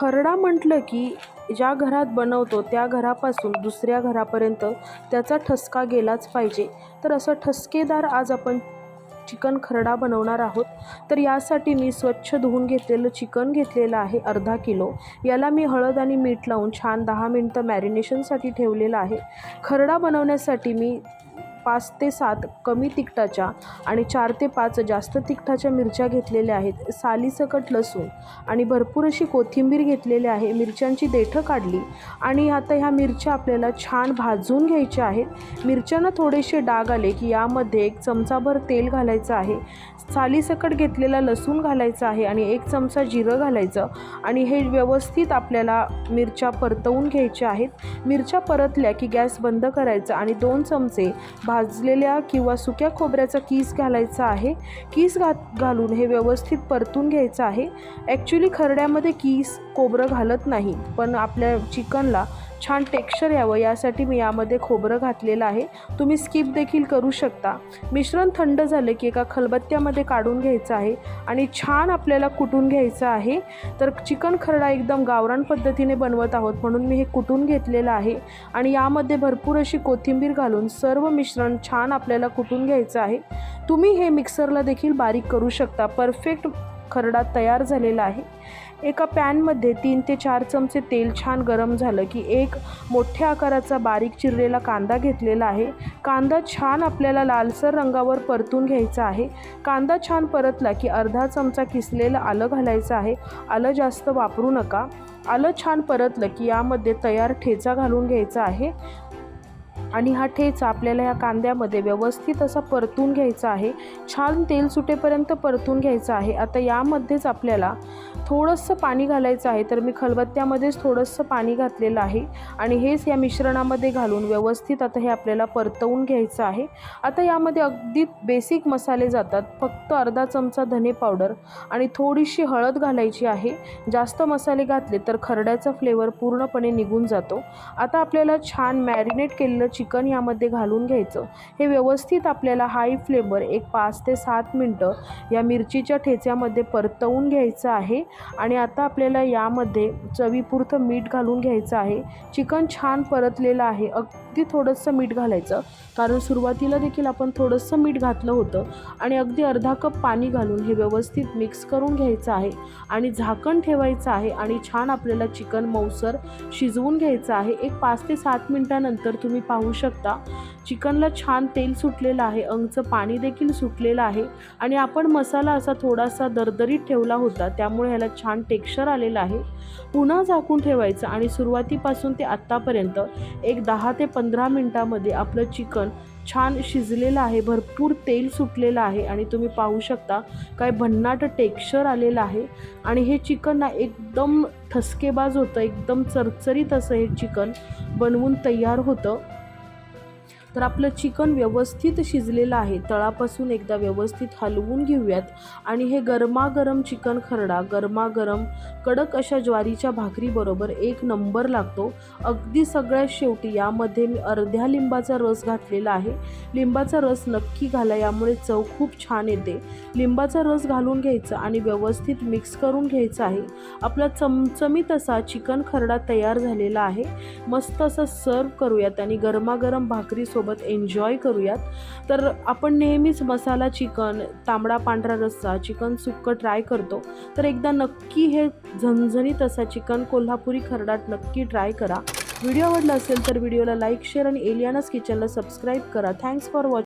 खरडा म्हटलं की ज्या घरात बनवतो त्या घरापासून दुसऱ्या घरापर्यंत त्याचा ठसका गेलाच पाहिजे. तर असं ठसकेदार आज आपण चिकन खरडा बनवणार आहोत. तर यासाठी मी स्वच्छ धुवून घेतलेलं चिकन घेतलेलं आहे अर्धा किलो. याला मी हळद आणि मीठ लावून छान दहा मिनटं मॅरिनेशनसाठी ठेवलेलं आहे. खरडा बनवण्यासाठी मी पाच ते सात कमी तिखटाच्या आणि चार ते पाच जास्त तिखटाच्या मिरच्या घेतलेल्या आहेत. सालीसकट लसूण आणि भरपूर अशी कोथिंबीर घेतलेली आहे. मिरच्यांची देठं काढली आणि आता ह्या मिरच्या आपल्याला छान भाजून घ्यायच्या आहेत. मिरच्यांना थोडेसे डाग आले की यामध्ये एक चमचाभर तेल घालायचं आहे. सालीसकट घेतलेला लसूण घालायचा आहे आणि एक चमचा जिरं घालायचं आणि हे व्यवस्थित आपल्याला मिरच्या परतवून घ्यायच्या आहेत. मिरच्या परतल्या की गॅस बंद करायचा आणि दोन चमचे भाजलेल्या किंवा सुक्या खोबऱ्याचा कीस घालायचा आहे. कीस घात घालून हे व्यवस्थित परतून घ्यायचं आहे. ॲक्च्युली खरड्यामध्ये कीस खोबरं घालत नाही. पण आपल्या चिकनला छान टेक्स्चर यावं यासाठी मी यामध्ये खोबरं घातलेलं आहे. तुम्ही स्किप देखील करू शकता. मिश्रण थंड झालं की एका खलबत्त्यामध्ये काढून घ्यायचं आहे आणि छान आपल्याला कुटून घ्यायचं आहे. तर चिकन खरडा एकदम गावरान पद्धतीने बनवत आहोत म्हणून मी हे कुटून घेतलेलं आहे. आणि यामध्ये भरपूर अशी कोथिंबीर घालून सर्व मिश्रण छान आपल्याला कुटून घ्यायचं आहे. तुम्ही हे मिक्सरला देखील बारीक करू शकता. परफेक्ट खरडा तयार झालेला आहे. एका पॅनमध्ये तीन ते चार चमचे तेल छान गरम झालं की एक मोठ्या आकाराचा बारीक चिरलेला कांदा घेतलेला आहे. कांदा छान आपल्याला लालसर रंगावर परतून घ्यायचा आहे. कांदा छान परतला की अर्धा चमचा किसलेलं आलं घालायचं आहे. आलं जास्त वापरू नका. आलं छान परतलं की यामध्ये तयार ठेचा घालून घ्यायचा आहे. आणि हा ठेचा आपल्याला या कांद्यामध्ये व्यवस्थित असा परतून घ्यायचा आहे. छान तेल सुटेपर्यंत परतून घ्यायचं आहे. आता यामध्येच आपल्याला थोडंसं पाणी घालायचं आहे. तर मी खलबत्त्यामध्येच थोडंसं पाणी घातलेलं आहे. आणि हेच या मिश्रणामध्ये घालून व्यवस्थित आता हे आपल्याला परतवून घ्यायचं आहे. आता यामध्ये अगदी बेसिक मसाले जातात. फक्त अर्धा चमचा धने पावडर आणि थोडीशी हळद घालायची आहे. जास्त मसाले घातले तर खरड्याचा फ्लेवर पूर्णपणे निघून जातो. आता आपल्याला छान मॅरिनेट केलेलं चिकन यामध्ये घालून घ्यायचं. हे व्यवस्थित आपल्याला हाय फ्लेवर एक पाच ते सात मिनटं या मिरचीच्या ठेच्यामध्ये परतवून घ्यायचं आहे. आणि आता आपल्याला यामध्ये चवीपुरतं मीठ घालून घ्यायचं आहे. चिकन छान परतलेलं आहे. अग अगदी थोडंसं मीठ घालायचं. कारण सुरुवातीला देखील आपण थोडंसं मीठ घातलं होतं आणि अगदी अर्धा कप पाणी घालून हे व्यवस्थित मिक्स करून घ्यायचं आहे आणि झाकण ठेवायचं आहे आणि छान आपल्याला चिकन मऊसर शिजवून घ्यायचं आहे. एक पाच ते सात मिनटानंतर तुम्ही पाहू शकता. चिकनला छान तेल सुटलेलं आहे. अंगचं पाणी देखील सुटलेलं आहे आणि आपण मसाला असा थोडासा दरदरीत ठेवला होता. त्यामुळे ह्याला छान टेक्स्चर आलेलं आहे. पुन्हा झाकून ठेवायचं आणि सुरुवातीपासून ते आत्तापर्यंत एक दहा ते पंधरा मिनटामध्ये आपलं चिकन छान शिजलेलं आहे भरपूर तेल सुटलेलं आहे आणि तुम्ही पाहू शकता काय भन्नाट टेक्स्चर आलेलं आहे. आणि हे चिकन ना एकदम ठसकेबाज होतं एकदम चरचरीत असं हे चिकन बनवून तयार होतं. तर आपलं चिकन व्यवस्थित शिजलेलं आहे. तळापासून एकदा व्यवस्थित हलवून घेऊयात. आणि हे गरमागरम चिकन खरडा गरमागरम कडक अशा ज्वारीच्या भाकरीबरोबर एक नंबर लागतो. अगदी सगळ्यात शेवटी यामध्ये मी अर्ध्या लिंबाचा रस घातलेला आहे. लिंबाचा रस नक्की घाला यामुळे चव खूप छान येते. लिंबाचा रस घालून घ्यायचा आणि व्यवस्थित मिक्स करून घ्यायचं आहे. आपला चमचमीत असा चिकन खरडा तयार झालेला आहे. मस्त असं सर्व करूयात आणि गरमागरम भाकरी सो सोबत एन्जॉय करूयात. तर आपण नेहमीच मसाला चिकन तांबडा पांढरा रस्सा चिकन सुक्कं ट्राय करतो. तर एकदा नक्की हे झणझणीत असा चिकन कोल्हापुरी खरडाट नक्की ट्राय करा. व्हिडिओ आवडला असेल तर व्हिडिओला लाईक शेअर आणि एलियानास किचनला सबस्क्राईब करा. Thanks for watching